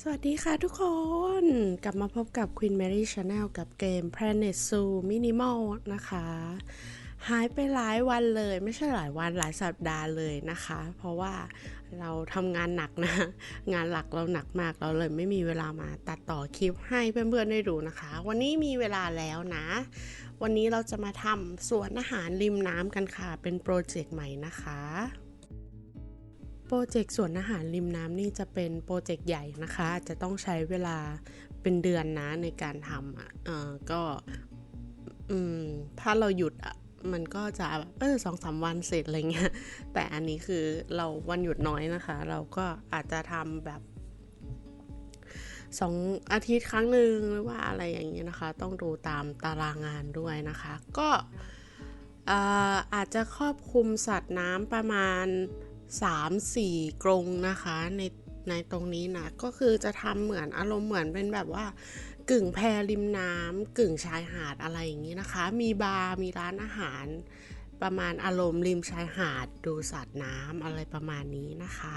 สวัสดีค่ะทุกคน กลับมาพบกับ Queen Mary Channel กับเกม Planet Zoo Minimal นะคะ หายไปหลายวันเลย ไม่ใช่หลายวันหลายสัปดาห์เลยนะคะ เพราะว่าเราทำงานหนักนะ งานหลักเราหนักมากเราเลยไม่มีเวลามาตัดต่อคลิปให้เพื่อนๆได้ดูนะคะ วันนี้มีเวลาแล้วนะ วันนี้เราจะมาทำสวนอาหารริมน้ำกันค่ะ เป็นโปรเจกต์ใหม่นะคะ รเจกต์สวนอาหารริมน้ำนี่จะเป็นโปรเจกต์ใหญ่นะคะ จะต้องใช้เวลาเป็นเดือนนะในการทำอะก็ถ้าเราหยุดอะมันก็จะเออสองสามวันเสร็จอะไรเงี้ย แต่อันนี้คือเราวันหยุดน้อยนะคะ เราก็อาจจะทำแบบสองอาทิตย์ครั้งหนึ่งหรือว่าอะไรอย่างเงี้ยนะคะ ต้องดูตามตารางงานด้วยนะคะ ก็อาจจะครอบคลุมสัตว์น้ำประมาณ 3-4 กรงนะคะ ในในตรงนี้นะก็คือจะทำเหมือนอารมณ์เหมือนเป็นแบบว่ากึ่งแพริมน้ำกึ่งชายหาดอะไรอย่างนี้นะคะ มีบาร์มีร้านอาหาร ประมาณอารมณ์ริมชายหาดดูสัตว์น้ำอะไรประมาณนี้นะคะ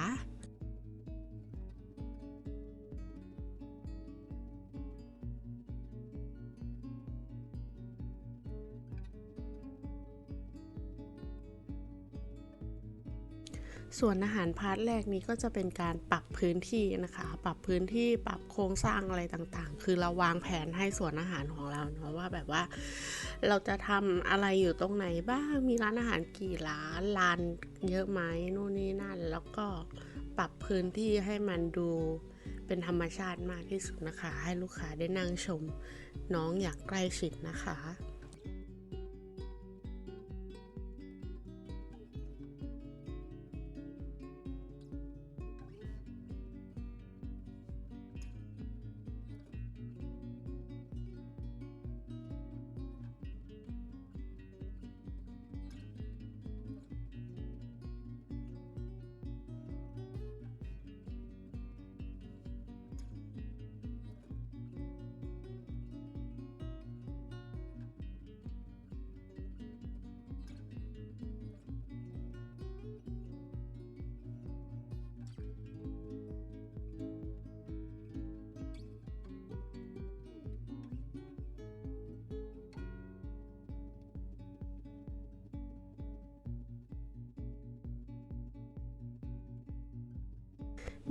ส่วนอาหารพาร์ทแรกนี้ก็จะเป็นการปรับพื้นที่นะคะ ปรับพื้นที่ปรับโครงสร้างอะไรต่างๆ คือเราวางแผนให้ส่วนอาหารของเราเนาะว่าแบบว่า เราจะทำอะไรอยู่ตรงไหนบ้างมีร้านอาหารกี่ร้านลานเยอะไหมนู่นนี่นั่น แล้วก็ปรับพื้นที่ให้มันดูเป็นธรรมชาติมากที่สุดนะคะ ให้ลูกค้าได้นั่งชมน้องอย่างใกล้ชิดนะคะ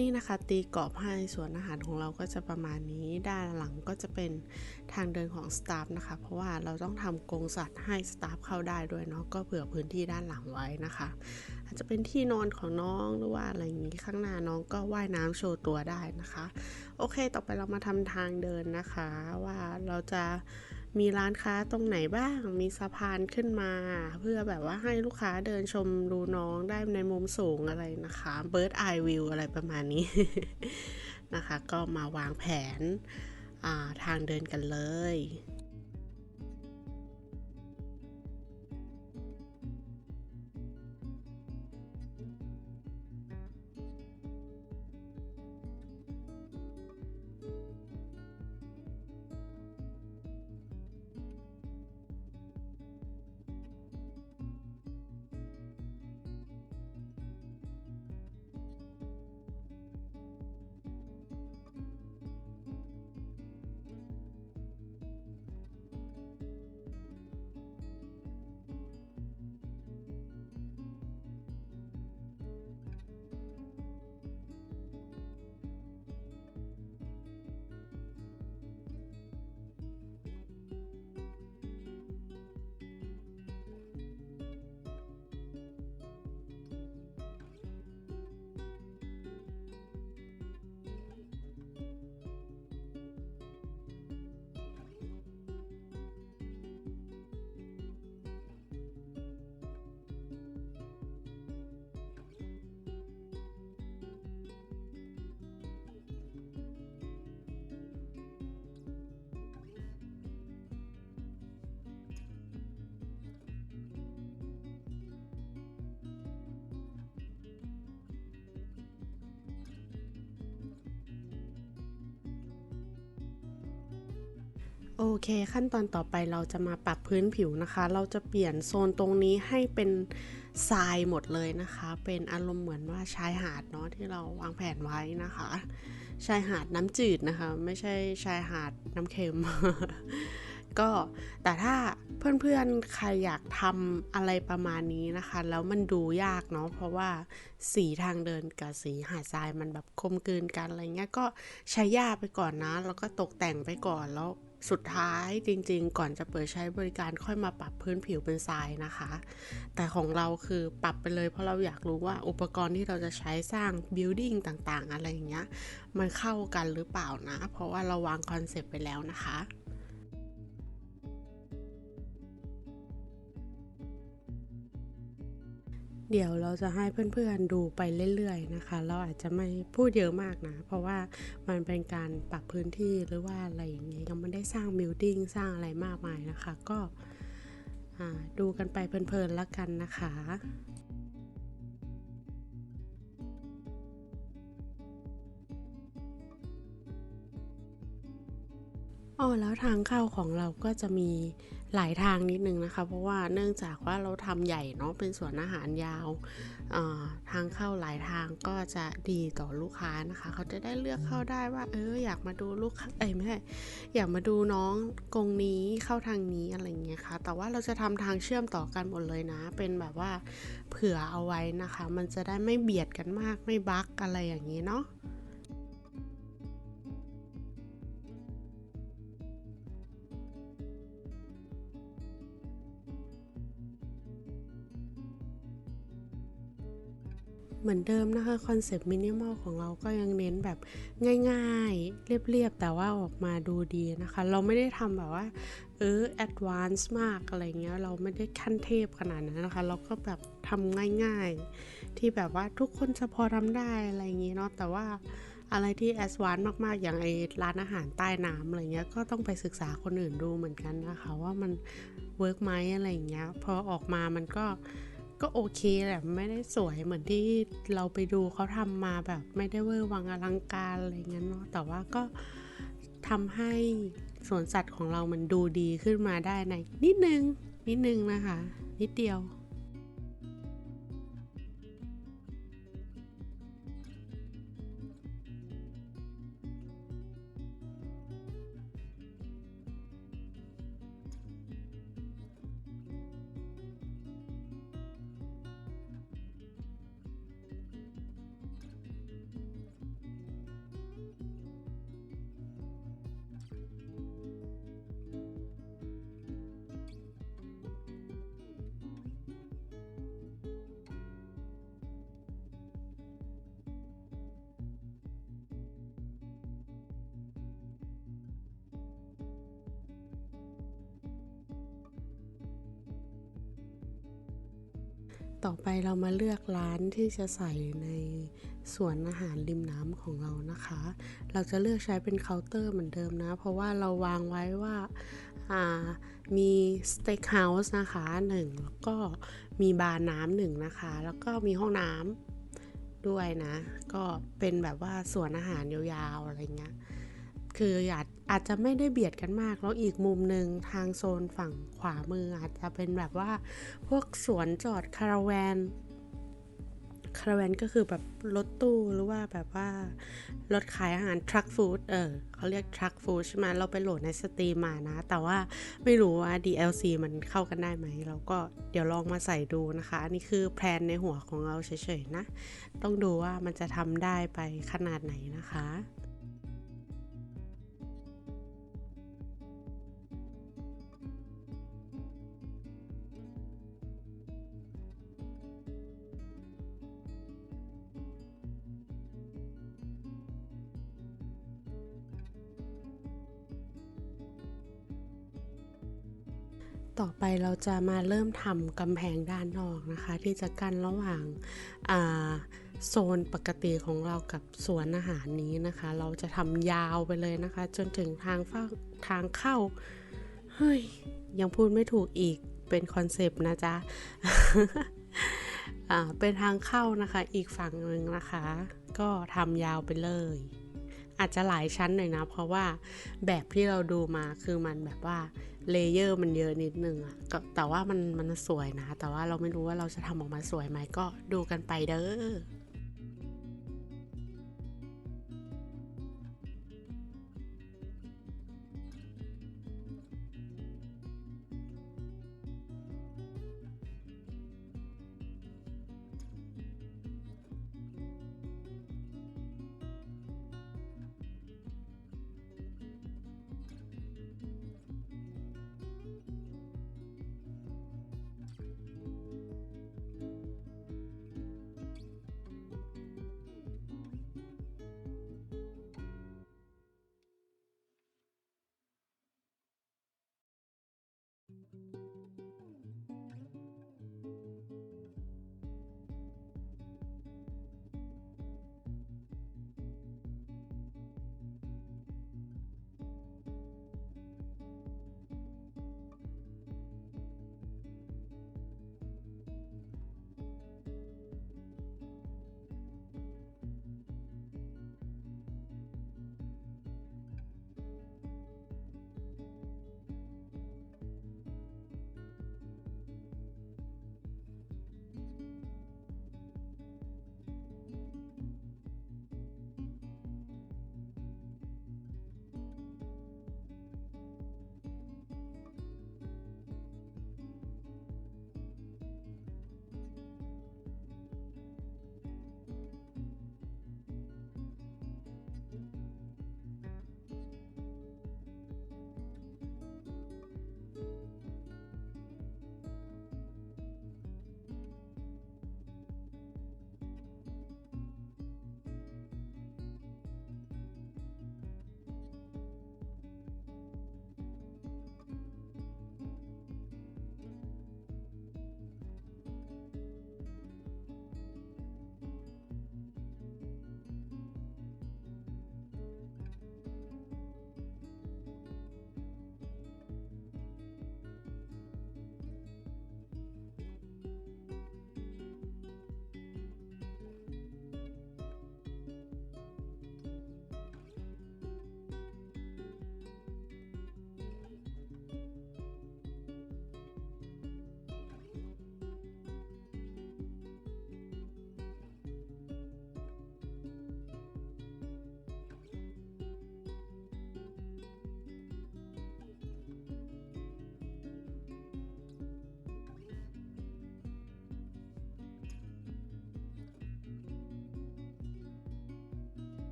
นี่นะคะตีกรอบให้ส่วนอาหารของเราก็จะประมาณนี้ด้านหลังก็จะเป็นทางเดินของสตาฟนะคะ เพราะว่าเราต้องทำกรงสัตว์ให้สตาฟเข้าได้ด้วยเนาะก็เผื่อพื้นที่ด้านหลังไว้นะคะ อาจจะเป็นที่นอนของน้องหรือว่าอะไรอย่างนี้ข้างหน้าน้องก็ว่ายน้ำโชว์ตัวได้นะคะ โอเค ต่อไปเรามาทำทางเดินนะคะ ว่าเราจะ มีร้านค้าตรงไหนบ้าง มีสะพานขึ้นมา เพื่อแบบว่าให้ลูกค้าเดินชมดูน้องได้ในมุมสูงอะไรนะคะ Bird Eye View อะไรประมาณนี้ นะคะ ก็มาวางแผนทางเดินกันเลย โอเค ขั้นตอนต่อไปเราจะมาปรับพื้นผิวนะคะ เราจะเปลี่ยนโซนตรงนี้ให้เป็นทรายหมดเลยนะคะ เป็นอารมณ์เหมือนว่าชายหาดเนาะที่เราวางแผนไว้นะคะ ชายหาดน้ำจืดนะคะ ไม่ใช่ชายหาดน้ำเค็ม ก็แต่ถ้าเพื่อนๆใครอยากทำอะไรประมาณนี้นะคะ แล้วมันดูยากเนาะเพราะว่าสีทางเดินกับสีหาดทรายมันแบบคมกลืนกันอะไรเงี้ยก็ใช้หญ้าไปก่อนนะ แล้วก็ตกแต่งไปก่อนแล้ว สุดท้ายจริงๆ ก่อนจะเปิดใช้บริการค่อยมาปรับพื้นผิวเป็นทรายนะคะ แต่ของเราคือปรับไปเลยเพราะเราอยากรู้ว่าอุปกรณ์ที่เราจะใช้สร้างบิลดิ้งต่างๆ อะไรอย่างเงี้ย มันเข้ากันหรือเปล่านะ เพราะว่าเราวางคอนเซปต์ไปแล้วนะคะ เดี๋ยวเราจะให้เพื่อนๆดูไปเรื่อยๆนะคะ เราอาจจะไม่พูดเยอะมากนะ เพราะว่ามันเป็นการปรับพื้นที่หรือว่าอะไรอย่างเงี้ยยังไม่ได้สร้างบิลดิ้งสร้างอะไรมากมายนะคะ ก็ดูกันไปเพลินๆแล้วกันนะคะอ๋อแล้วทางเข้าของเราก็จะมี หลายทางนิดนึงนะคะ เพราะว่าเนื่องจากว่าเราทำใหญ่เนาะเป็นสวนอาหารยาวทางเข้าหลายทางก็จะดีต่อลูกค้านะคะ เขาจะได้เลือกเข้าได้ว่าเอออยากมาดูลูกค้าเอ้ยไม่ใช่อยากมาดูน้องกงนี้เข้าทางนี้อะไรเงี้ยค่ะ แต่ว่าเราจะทำทางเชื่อมต่อกันหมดเลยนะ เป็นแบบว่าเผื่อเอาไว้นะคะ มันจะได้ไม่เบียดกันมากไม่บั๊กอะไรอย่างนี้เนาะ เหมือนเดิมนะคะคอนเซปต์มินิมอลของเราก็ยังเน้นแบบง่ายๆ เรียบๆ แต่ว่าออกมาดูดีนะคะ เราไม่ได้ทำแบบว่า เออแอดวานซ์มากอะไรเงี้ย เราไม่ได้ขั้นเทพขนาดนั้นนะคะ เราก็แบบทำง่ายๆ ที่แบบว่าทุกคนจะพอทำได้อะไรเงี้ยเนาะแต่ว่าอะไรที่แอดวานซ์มากๆ อย่างไอร้านอาหารใต้น้ำอะไรเงี้ย ก็ต้องไปศึกษาคนอื่นดูเหมือนกันนะคะ ว่ามันเวิร์กไหมอะไรเงี้ย พอออกมามันก็ ก็โอเคแหละไม่ได้สวยเหมือนที่เราไปดูเขาทำมาแบบไม่ได้เวอร์วังอลังการอะไรเงี้ยเนาะแต่ว่าก็ทำให้สวนสัตว์ของเรามันดูดีขึ้นมาได้ในนิดนึง นิดนึงนะคะ นิดเดียว ต่อไปเรามาเลือกร้านที่จะใส่ในสวนอาหารริมน้ำของเรานะคะ เราจะเลือกใช้เป็นเคาน์เตอร์เหมือนเดิมนะ เพราะว่าเราวางไว้ว่าามีสเต็กเฮาส์นะคะหนึ่งแล้วก็มีบาร์น้ำหนึ่งนะคะ แล้วก็มีห้องน้ำด้วยนะ ก็เป็นแบบว่าสวนอาหารยาวๆอะไรเงี้ย คืออาจอาจจะไม่ได้เบียดกันมาก แล้วอีกมุมหนึ่งทางโซนฝั่งขวามืออาจจะเป็นแบบว่า พวกสวนจอดคาราแวนคาราแวนก็คือแบบรถตู้หรือว่าแบบว่ารถขายอาหารทรัคฟู้ดเออเขาเรียกทรัคฟู้ดใช่ไหมเราไปโหลดในสตรีมมานะ แต่ว่าไม่รู้ว่า DLC มันเข้ากันได้ไหม เราก็เดี๋ยวลองมาใส่ดูนะคะ อันนี้คือแพลนในหัวของเราเฉยๆนะ ต้องดูว่ามันจะทำได้ไปขนาดไหนนะคะ ต่อไปเราจะมาเริ่มทำกำแพงด้านนอกนะคะ ที่จะกั้นระหว่างโซนปกติของเรากับสวนอาหารนี้นะคะ เราจะทำยาวไปเลยนะคะ จนถึงทางฝ้าทางเข้าเฮ้ยยังพูดไม่ถูกอีกเป็นคอนเซปต์นะจ๊ะเป็นทางเข้านะคะอีกฝั่งหนึ่งนะคะ ก็ทำยาวไปเลย อาจจะหลายชั้นหน่อยนะ เพราะว่าแบบที่เราดูมาคือมันแบบว่าเลเยอร์มันเยอะนิดนึงอะแต่ว่ามันมันสวยนะ แต่ว่าเราไม่รู้ว่าเราจะทำออกมาสวยไหมก็ดูกันไปเด้อ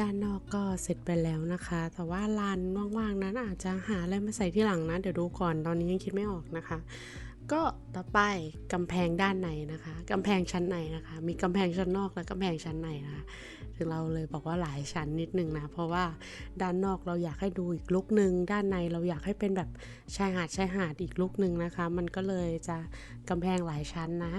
ด้านนอกก็เสร็จไปแล้วนะคะ แต่ว่าลานว่างๆนั้นอาจจะหาอะไรมาใส่ที่หลังนะ เดี๋ยวดูก่อนตอนนี้ยังคิดไม่ออกนะคะ ก็ต่อไปกำแพงด้านในนะคะกำแพงชั้นในนะคะ มีกำแพงชั้นนอกและกำแพงชั้นในนะคะถึงเราเลยบอกว่าหลายชั้นนิดนึงนะ เพราะว่าด้านนอกเราอยากให้ดูอีกลุกหนึ่งด้านในเราอยากให้เป็นแบบชายหาดชายหาดอีกลุกหนึ่งนะคะ มันก็เลยจะกำแพงหลายชั้นนะ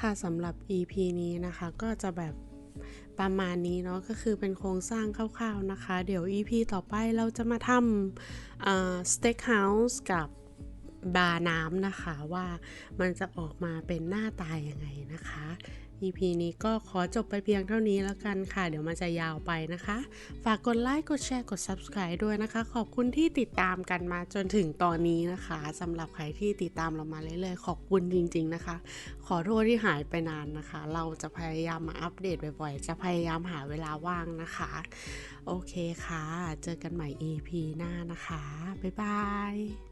ค่ะสำหรับ EP นี้นะคะก็จะแบบประมาณนี้เนาะก็คือเป็นโครงสร้างคร่าวๆนะคะ เดี๋ยว EP ต่อไปเราจะมาทำสเต็กเฮาส์กับบาร์น้ำนะคะว่ามันจะออกมาเป็นหน้าตายังไงนะคะ EP นี้ก็ขอจบไปเพียงเท่านี้แล้วกันค่ะ เดี๋ยวมันจะยาวไปนะคะ ฝากกดไลค์ กดแชร์ กด Subscribe ด้วยนะคะ ขอบคุณที่ติดตามกันมาจนถึงตอนนี้นะคะสำหรับใครที่ติดตามเรามาเรื่อยๆ ขอบคุณจริง ๆนะคะ ขอโทษที่หายไปนานนะคะ เราจะพยายามมาอัปเดตบ่อยๆ จะพยายามหาเวลาว่างนะคะ โอเคค่ะ เจอกันใหม่ EP หน้านะคะ บ๊ายบาย